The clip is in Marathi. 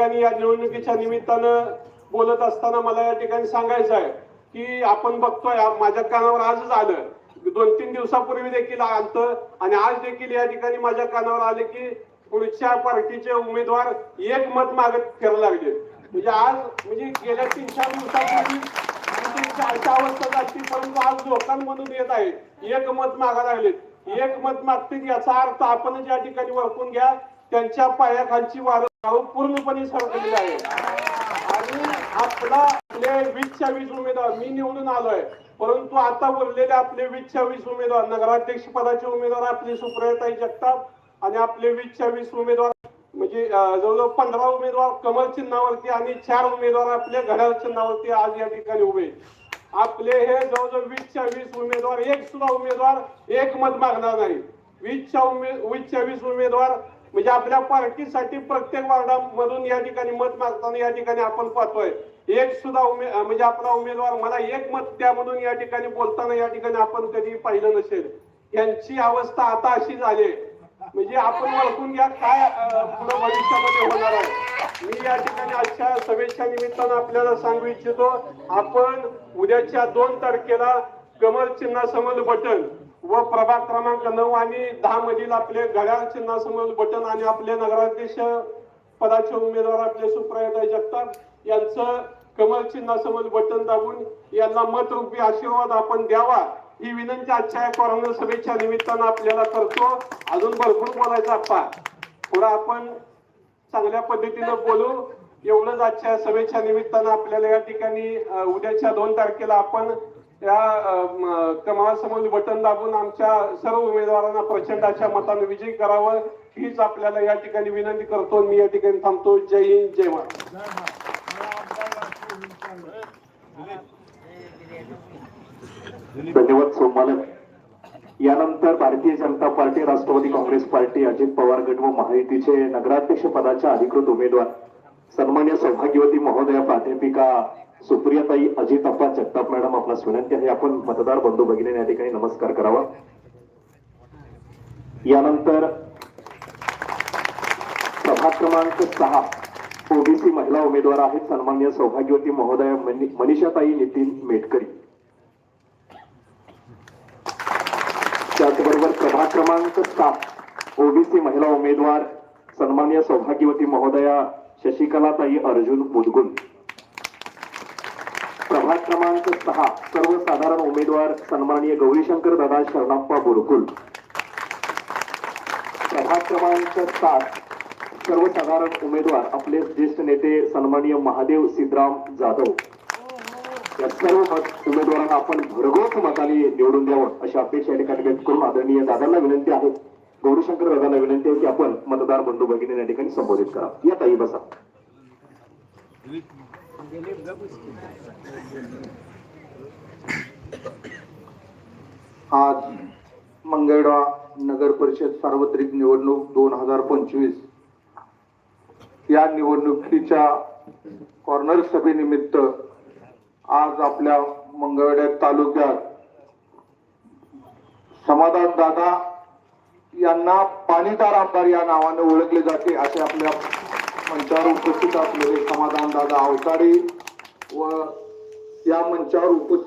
ठिकाणी या निवडणुकीच्या निमित्तानं बोलत असताना मला या ठिकाणी सांगायचं आहे की आपण बघतोय माझ्या कानावर आजच आलं. दोन तीन दिवसापूर्वी देखील आलतं आणि आज देखील या ठिकाणी माझ्या कानावर आले की पुढच्या पार्टीचे उमेदवार एक मत मागत फिरायला लागले. म्हणजे आज म्हणजे गेल्या तीन चार दिवसापूर्वी अशा अवस्था जाती परंतु आज लोकांमधून येत आहे एक मत मागा लागलेत. एक मत मागतील याचा अर्थ आपणच या ठिकाणी ओळखून घ्या त्यांच्या पायाखालची वाढ पूर्णपणे सरकलेली आहे. आणि आपला आपले वीसच्या वीस उमेदवार मी निवडून आलोय. परंतु आता उरलेले आपले वीसच्या वीस उमेदवार नगराध्यक्ष पदाचे उमेदवार आपले सुप्रियाताई जगताप आणि आपले वीसच्या वीस उमेदवार म्हणजे जवळजवळ पंधरा उमेदवार कमल चिन्हावरती आणि चार उमेदवार आपल्या घड्याळ चिन्हावरती आज या ठिकाणी उभे आपले हे जवळजवळ वीसच्या वीस उमेदवार एक सुद्धा उमेदवार एक मत मागणार नाही. वीसच्या उमेद वीसच्या वीस उमेदवार म्हणजे आपल्या पार्टीसाठी प्रत्येक वार्डामधून या ठिकाणी मत मागताना या ठिकाणी आपण पाहतोय. एक सुद्धा उमे म्हणजे आपला उमेदवार मला एक मत त्यामधून या ठिकाणी बोलताना या ठिकाणी आपण कधी पाहिलं नसेल. यांची अवस्था आता अशी झाली म्हणजे आपण ओळखून घ्या काय पुढे भविष्यामध्ये होणार आहे. मी या ठिकाणी आजच्या सभेच्या निमित्तानं आपल्याला सांगू इच्छितो आपण उद्याच्या दोन तारखेला कमल चिन्हासमोर बटन. व प्रभाग क्रमांक नऊ आणि दहा मधील आपले घड्याळ चिन्हासमोर बटन आणि आपले नगराध्यक्ष पदाचे उमेदवार आपले सुप्रियाताई जगताप यांचं कमल चिन्हासमोर बटन दाबून यांना मतरूपी आशीर्वाद आपण द्यावा ही विनंती आजच्या या कोरोना सभेच्या निमित्तानं आपल्याला करतो. अजून भरपूर बोलायचा आप्पा. पुढे आपण चांगल्या पद्धतीनं बोलू. एवढंच आजच्या सभेच्या निमित्तानं आपल्याला या ठिकाणी उद्याच्या दोन तारखेला आपण या कमळासमोर बटन दाबून आमच्या सर्व उमेदवारांना प्रचंडाच्या मताने विजय विजयी करावं हीच आपल्याला या ठिकाणी विनंती करतो मी या ठिकाणी थांबतो. जय हिंद जय महाराष्ट्र. धन्यवाद सोमालक यानंतर भारतीय जनता पार्टी राष्ट्रवादी काँग्रेस पार्टी अजित पवार गट व महायुतीचे नगराध्यक्ष पदाच्या अधिकृत उमेदवार. सन्मान्य सौभाग्यवती महोदया प्राध्यापिका सुप्रियाताई अजित अप्पा जगताप मॅडम आपणास विनंती आहे आपण मतदार बंधू भगिनी या ठिकाणी नमस्कार करावा. यानंतर सभा क्रमांक सहा ओबीसी महिला उमेदवार आहेत सन्मान्य सौभाग्यवती महोदया मनीषाताई नितीन मेटकरी. त्याचबरोबर सभा क्रमांक सात ओबीसी महिला उमेदवार सन्मान्य सौभाग्यवती महोदया शशिकलाताई अर्जुन मुदगुल. प्रभाग क्रमांक सहा सर्वसाधारण उमेदवार सन्माननीय गौरीशंकर दादा शरणाप्पा बोरकुल प्रभाग क्रमांक सात सर्वसाधारण उमेदवार आपले ज्येष्ठ नेते सन्माननीय महादेव सिद्धराम जाधव. या सर्व मत उमेदवारांना आपण भरघोस मताने निवडून द्यावं अशी अपेक्षा या ठिकाणी व्यक्त करून आदरणीय दादांना विनंती आहे. गौरीशंकर दादांना विनंती आहे की आपण मतदार बंधू भगिनी या ठिकाणी संबोधित करा. या ताई बसा. आज मंगळवेढा नगर परिषद सार्वत्रिक निवडणूक दोन हजार पंचवीस. या निवडणुकीच्या कॉर्नर सभेनिमित्त आज आपल्या मंगळवेढा तालुक्यात समाधान दादा यांना पाणीदार आमदार या नावाने ओळखले जाते असे आपल्या मंचावर उपस्थित असलेले समाधान दादा अवताडे व या मंचावर उपस्थित